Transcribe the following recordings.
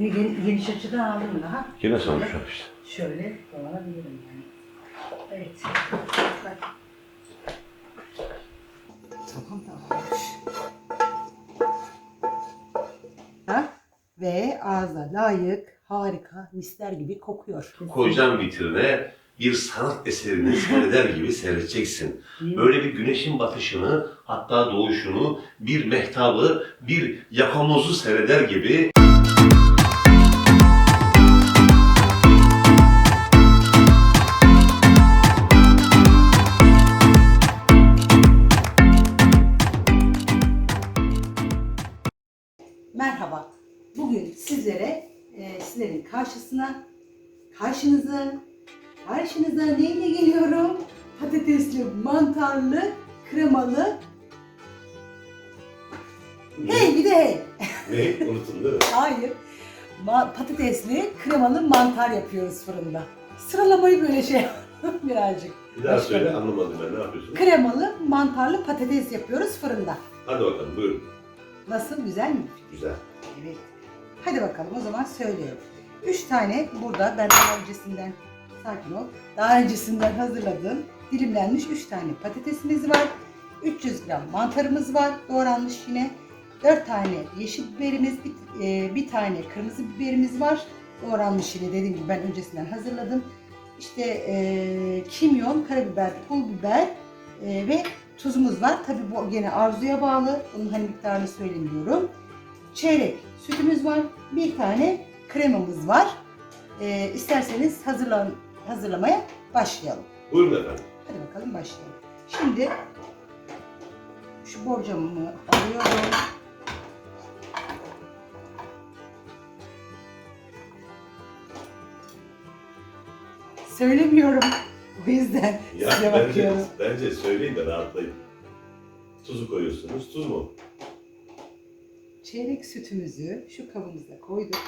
Yine geniş, geniş açıdan aldım daha. Yine sonuçlar işte. Şöyle kullanabilirim yani. Evet. Bak. Tamam tamam. Ha? Ve ağza layık, harika, misler gibi kokuyor. Koyacağım vitrine bir sanat eserini seyreder gibi seyredeceksin. Böyle bir güneşin batışını, hatta doğuşunu, bir mehtabı, bir yakamozu seyreder gibi karşısına, karşınıza, karşınıza neyle geliyorum? Patatesli, mantarlı, kremalı. Hey bir de hey. ne unutun değil mi? Hayır. Ma- patatesli, kremalı mantar yapıyoruz fırında. Sıralamayı böyle şey birazcık. Bir daha Başka söyle anlamadım ben ne yapıyorsun? Kremalı, mantarlı patates yapıyoruz fırında. Hadi bakalım buyurun. Nasıl? Güzel mi? Güzel. Evet. Hadi bakalım o zaman söylüyorum. Üç tane burada ben daha öncesinden sakin ol. Daha öncesinden hazırladığım dilimlenmiş üç tane patatesimiz var. 300 gram mantarımız var doğranmış yine. 4 tane yeşil biberimiz, bir, e, bir tane kırmızı biberimiz var. Doğranmış yine dediğim gibi ben öncesinden hazırladım. İşte e, kimyon, karabiber, pul biber e, ve tuzumuz var. Tabi bu gene arzuya bağlı. Bunun hani miktarını söylemiyorum çeyrek sütümüz var. Bir tane kremamız var. Ee, isterseniz hazırlan, hazırlamaya başlayalım. Buyurun efendim. Hadi bakalım başlayalım. Şimdi şu borcamımı alıyorum. Söylemiyorum. O yüzden Ya size bence, bakıyorum. bence söyleyin de rahatlayın. Tuzu koyuyorsunuz. Tuz mu? Çeyrek sütümüzü şu kabımıza koyduk.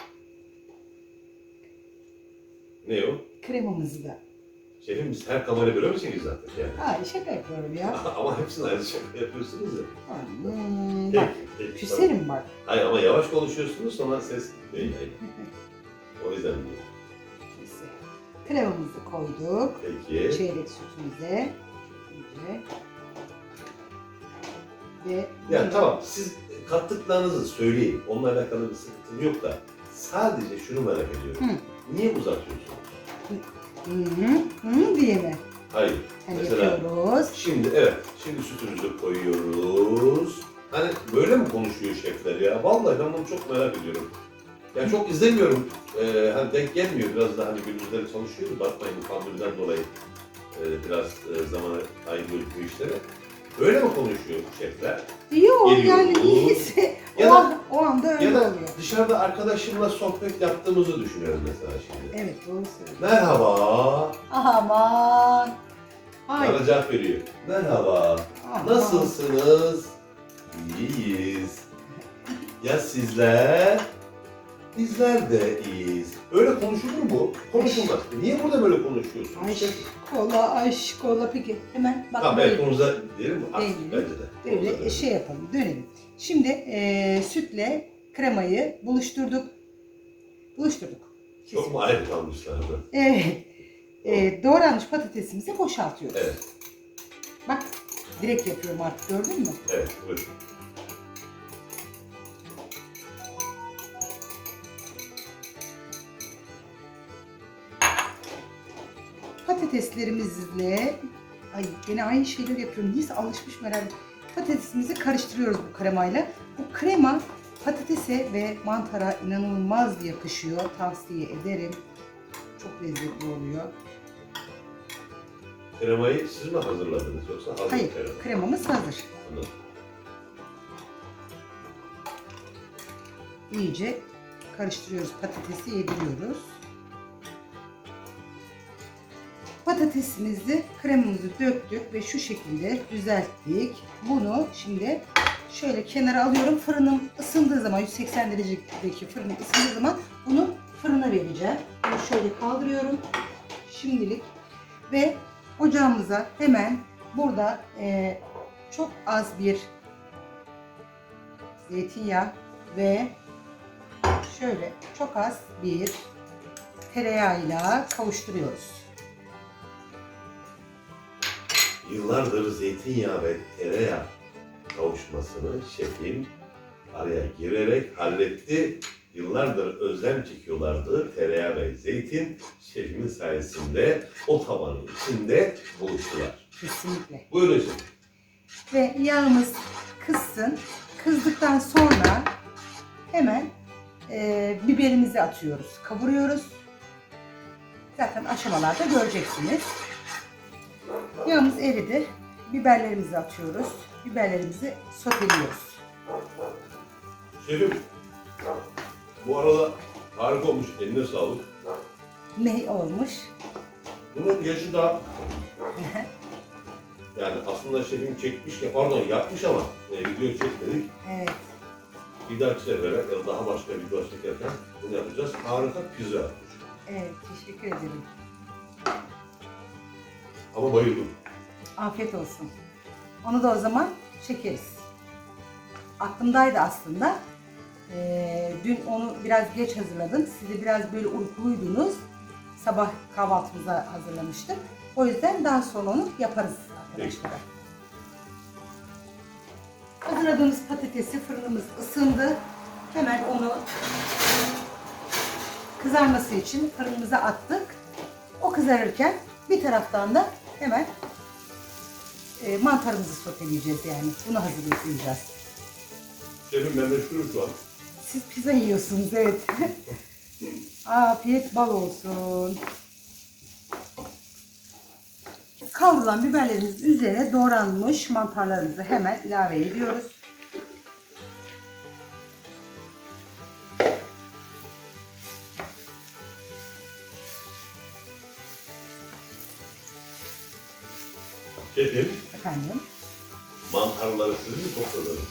Ne o? Kremamızı da. Şefim biz her kamera böyle mi çekiyoruz zaten yani? Aa şaka yapıyorum ya. ama hepsini aynı şaka yapıyorsunuz ya. Hmm, bak peki, tamam. küserim bak. Hayır ama yavaş konuşuyorsunuz sonra ses değil. yani. O yüzden diyorum. Neyse. Kremamızı koyduk. Peki. Çeyrek sütümüze. İyice. Ve Ya tamam siz kattıklarınızı söyleyin. Onunla alakalı bir sıkıntım yok da sadece şunu merak ediyorum. Hı. Niye uzatıyorsunuz? Hı hı, hı diye mi? Hayır. Hani Mesela yapıyoruz. şimdi evet şimdi sütümüzü koyuyoruz. Hani böyle mi konuşuyor şefler ya? Vallahi ben bunu çok merak ediyorum. Ya çok izlemiyorum. Ee, hani denk gelmiyor. Biraz da hani gündüzleri çalışıyoruz. Bakmayın bu pandemiden dolayı e, biraz e, zamana ayırıyoruz bu işlere. Böyle mi konuşuyor şefler? Yok Geliyoruz. yani iyisi. O, Ya da- an, o anda öyle Ya da oluyor. dışarıda arkadaşımla sohbet yaptığımızı düşünüyorum mesela şimdi. Evet doğru söylüyorsun. Merhaba. Aman. Hayır. Bana cevap veriyor. Merhaba. aman. Nasılsınız? İyiyiz. Ya sizler? Bizler de iyiyiz. Öyle konuşulur mu? Konuşulmaz. Niye burada böyle konuşuyorsun? Aşk kola, aşk kola. Peki hemen bak. Tamam evet konuza diyelim mi? Artık bence de. Konumuza Böyle dönelim. şey yapalım, dönelim. Şimdi eee, sütle kremayı buluşturduk. Buluşturduk. Çok mu ayrı kalmışlardı? Evet. Eee, doğranmış patatesimizi boşaltıyoruz. Evet. Bak direkt yapıyorum artık gördün mü? Evet buyurun. Patateslerimizle ay yine aynı şeyler yapıyorum. Neyse alışmışım herhalde. Patatesimizi karıştırıyoruz bu kremayla. Bu krema patatese ve mantara inanılmaz yakışıyor. Tavsiye ederim. Çok lezzetli oluyor. Kremayı siz mi hazırladınız yoksa hazır Hayır, krema? kremamız hazır. Anladım. İyice karıştırıyoruz. Patatesi yediriyoruz. Patatesimizi, kremamızı döktük ve şu şekilde düzelttik. Bunu şimdi şöyle kenara alıyorum. Fırınım ısındığı zaman 180 derecedeki fırınım ısındığı zaman bunu fırına vereceğim. Bunu şöyle kaldırıyorum. Şimdilik ve ocağımıza hemen burada eee, çok az bir zeytinyağı ve şöyle çok az bir tereyağıyla kavuşturuyoruz. Yıllardır zeytinyağı ve tereyağı kavuşmasını şefim araya girerek halletti. Yıllardır özlem çekiyorlardı tereyağı ve zeytin. Şefimin sayesinde o tavanın içinde buluştular. Kesinlikle. Buyurun şefim. Ve yağımız kızsın. Kızdıktan sonra hemen e, biberimizi atıyoruz. Kavuruyoruz. Zaten aşamalarda göreceksiniz. Yağımız eridi. Biberlerimizi atıyoruz. Biberlerimizi soteliyoruz. Şefim bu arada harika olmuş. Eline sağlık. Ne olmuş? Bunun yaşı da yani aslında şefim çekmiş ya pardon yapmış ama e, video çekmedik. Evet. Bir dahaki sefere ya da daha başka video çekerken bunu yapacağız. Harika pizza yapmış. Evet. Teşekkür ederim. Ama bayıldım. Afiyet olsun. Onu da o zaman çekeriz. Aklımdaydı aslında. Ee, dün onu biraz geç hazırladım. Siz de biraz böyle uykuluydunuz. Sabah kahvaltımıza hazırlamıştım. O yüzden daha sonra onu yaparız arkadaşlar. Hazırladığımız patatesi fırınımız ısındı. Hemen onu kızarması için fırınımıza attık. O kızarırken bir taraftan da hemen e, mantarımızı soteleyeceğiz yani. Bunu hazırlayacağız. Şefim ben meşgulüm şu an. Siz pizza yiyorsunuz evet. Afiyet bal olsun. Kavrulan biberlerimiz üzerine doğranmış mantarlarımızı hemen ilave ediyoruz. Şefim Efendim. mantarları siz mi topladınız?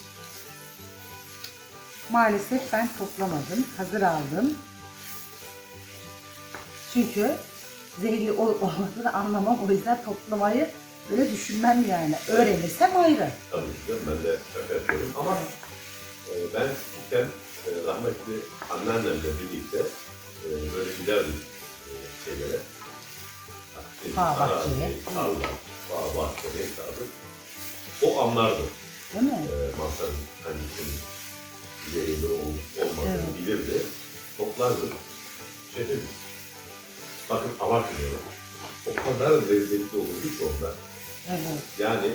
Maalesef ben toplamadım. Hazır aldım. Çünkü zehirli olup olmadığını anlamam. O yüzden toplamayı böyle düşünmem yani. Öğrenirsem ayrı. Tabii ki ben de şaka yapıyorum ama e, ben küçükken e, rahmetli anneannemle birlikte e, böyle giderdik e, şeylere. Bağ bahçeye. tarla, bahçe neyse adı. O anlardı. Değil mi? e, mantarın hangisinin zehirli olup olmadığını Evet. bilirdi. Toplardı. Şefim, bakın abartmıyorum. O kadar lezzetli olurdu ki onlar. Evet. Yani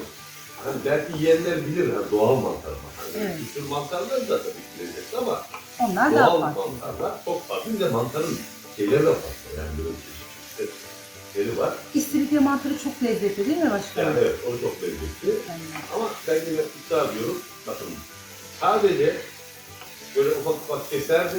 hani belki yiyenler bilir ha, doğal mantar mı? Hani Evet. sürü mantarlar da tabii ki lezzetli ama Onlar doğal mantarlar çok farklı. Bir de mantarın şeyleri de farklı. Yani böyle çeşit çeşit şeyleri var. İstiridye mantarı çok lezzetli değil mi başkanım? Yani evet, o çok lezzetli. Yani Ama ben yine iddia ediyorum. Bakın sadece böyle ufak ufak keserdi.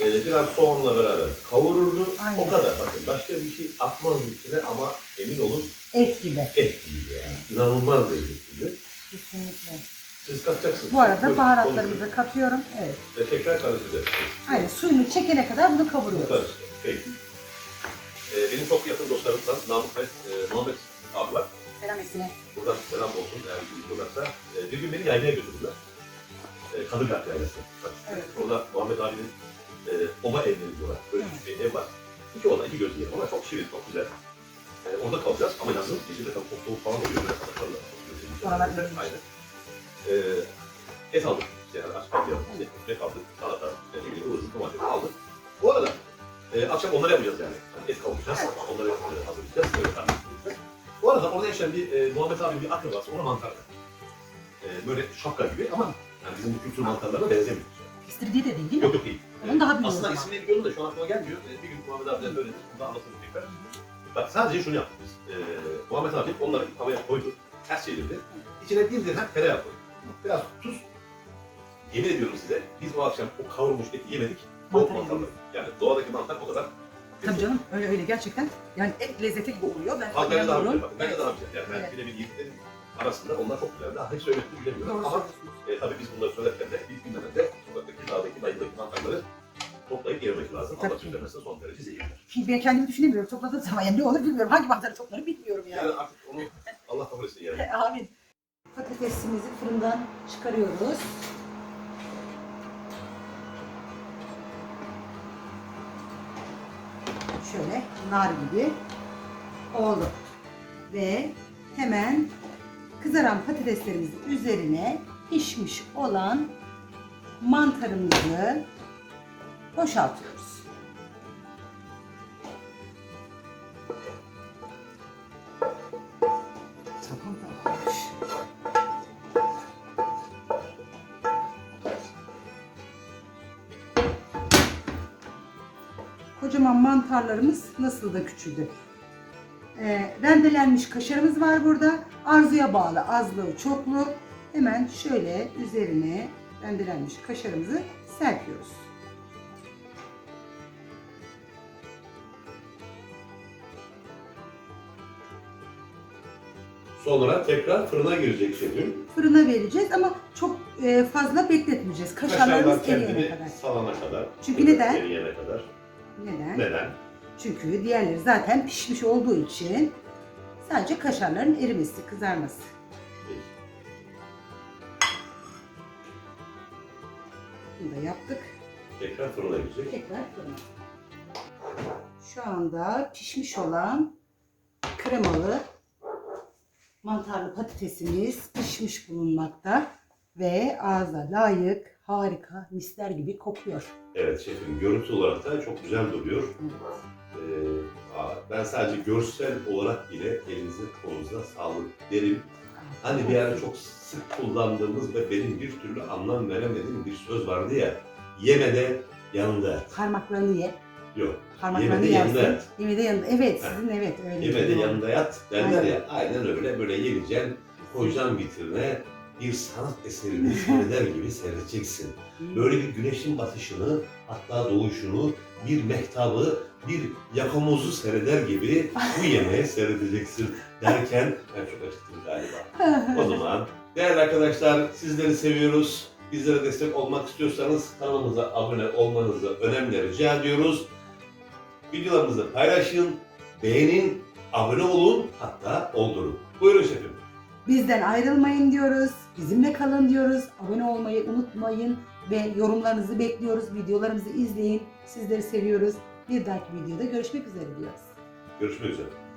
E, biraz soğanla beraber kavururdu. Aynen. O kadar. Bakın başka bir şey atmaz içine ama emin olun et gibi. et gibi yani. İnanılmaz lezzetli. Kesinlikle. Siz katacaksınız. Bu arada Buyurun, baharatlarımızı konuşun. katıyorum. Evet. Ve tekrar karıştıracağız. Aynen suyunu çekene kadar bunu kavuruyoruz. Karıştır. Peki. E, benim çok yakın dostlarımdan Namık ve e, Muhammed abi var. Selam esine. Buradan selam olsun eğer izliyorlarsa. E, bir gün beni yaylaya götürdüler. E, Kadırgat yaylası. Evet. Orada Muhammed abinin e, oba evleri diyorlar. Böyle bir ev var. İki oda, iki göz yer. Ama çok şirin, çok güzel. E, orada kalacağız ama yazın gece de çok soğuk falan oluyor. Böyle kataklarla. Oralar. Aynen. E, et aldık. İşte yani aç kalmayalım. İşte ekmek aldık, salata, ne bileyim, ıvır, domates aldık. Bu arada e, akşam onları yapacağız yani. Et kavuracağız. Onları e, hazırlayacağız. Böyle karnımızı Bu arada orada yaşayan bir e, Muhammed abi bir akrabası ona mantar ver. E, böyle şapka gibi ama yani bizim bu kültür mantarlarına benzemiyor. İstiridye de değil değil mi? Yok yok değil. Onun daha büyüğü o Aslında ismini biliyorum da şu an aklıma gelmiyor. E, bir gün Muhammed abiden söyledim. Bunu da anlatırım tekrar. Bak sadece şunu yaptık biz. E, Muhammed abi onları tavaya koydu. Ters çevirdi. İçine bir dirhem tereyağı koydu. Biraz tuz. Yemin ediyorum size biz o akşam o kavrulmuş eti yemedik. Mantar mantarlar. Yani doğadaki mantar o kadar. Tabii canım öyle öyle gerçekten. Yani et lezzeti gibi oluyor. Ben Hatta daha güzel. bence Evet. daha güzel. Yani ben Evet. birebir yediklerim arasında onlar çok güzel. Daha hiç söylettiğini bilemiyorum. Doğru Ama söylüyorsunuz. e, tabii biz bunları söylerken de ilk günden de sokaktaki, dağdaki, dayıdaki mantarları toplayıp yemek lazım. Tabii. Ama Türkçe son derece zehirler. Şimdi ben kendimi düşünemiyorum. Topladığım zaman yani ne olur bilmiyorum. Hangi mantarı toplarım bilmiyorum yani. Yani artık onu Allah kabul etsin yani. Amin. Patatesimizi fırından çıkarıyoruz. Şöyle nar gibi oldu. Ve hemen kızaran patateslerimizin üzerine pişmiş olan mantarımızı boşaltıyoruz. Mantarlarımız nasıl da küçüldü. Ee, rendelenmiş kaşarımız var burada. Arzuya bağlı azlığı çoklu. Hemen şöyle üzerine rendelenmiş kaşarımızı serpiyoruz. Sonra tekrar fırına girecek şefim. Fırına vereceğiz ama çok e, fazla bekletmeyeceğiz. Kaşarlarımız Kaşarlar eriyene kendini kadar. salana kadar. Çünkü neden? Eriyene kadar. Neden? Neden? Çünkü diğerleri zaten pişmiş olduğu için sadece kaşarların erimesi, kızarması. Peki. Bunu da yaptık. Tekrar fırına girecek. Tekrar fırına. Şu anda pişmiş olan kremalı mantarlı patatesimiz pişmiş bulunmakta ve ağza layık, harika, misler gibi kokuyor. Evet şefim görüntü olarak da çok güzel duruyor. Ee, ben sadece görsel olarak bile elinize kolunuza sağlık derim. Hani bir ara çok sık kullandığımız ve benim bir türlü anlam veremediğim bir söz vardı ya. Yeme de yanında yat. Parmaklarını ye. Yok. Parmaklarını Yeme de yersin. yanında yat. Yeme de yanında. Evet Ha. sizin evet öyle. Yeme de Doğru. yanında yat derler Aynen. ya. Aynen öyle. Böyle yeneceksin, koyacaksın vitrine. Bir sanat eserini seyreder gibi seyredeceksin. Böyle bir güneşin batışını, hatta doğuşunu, bir mehtabı, bir yakamozu seyreder gibi bu yemeği seyredeceksin derken ben çok acıktım galiba. O zaman değerli arkadaşlar sizleri seviyoruz. Bizlere destek olmak istiyorsanız kanalımıza abone olmanızı önemli rica ediyoruz. Videolarımızı paylaşın, beğenin, abone olun, hatta oldurun. Buyurun şefim. Bizden ayrılmayın diyoruz. Bizimle kalın diyoruz. Abone olmayı unutmayın ve yorumlarınızı bekliyoruz. Videolarımızı izleyin. Sizleri seviyoruz. Bir dahaki videoda görüşmek üzere diyoruz. Görüşmek üzere.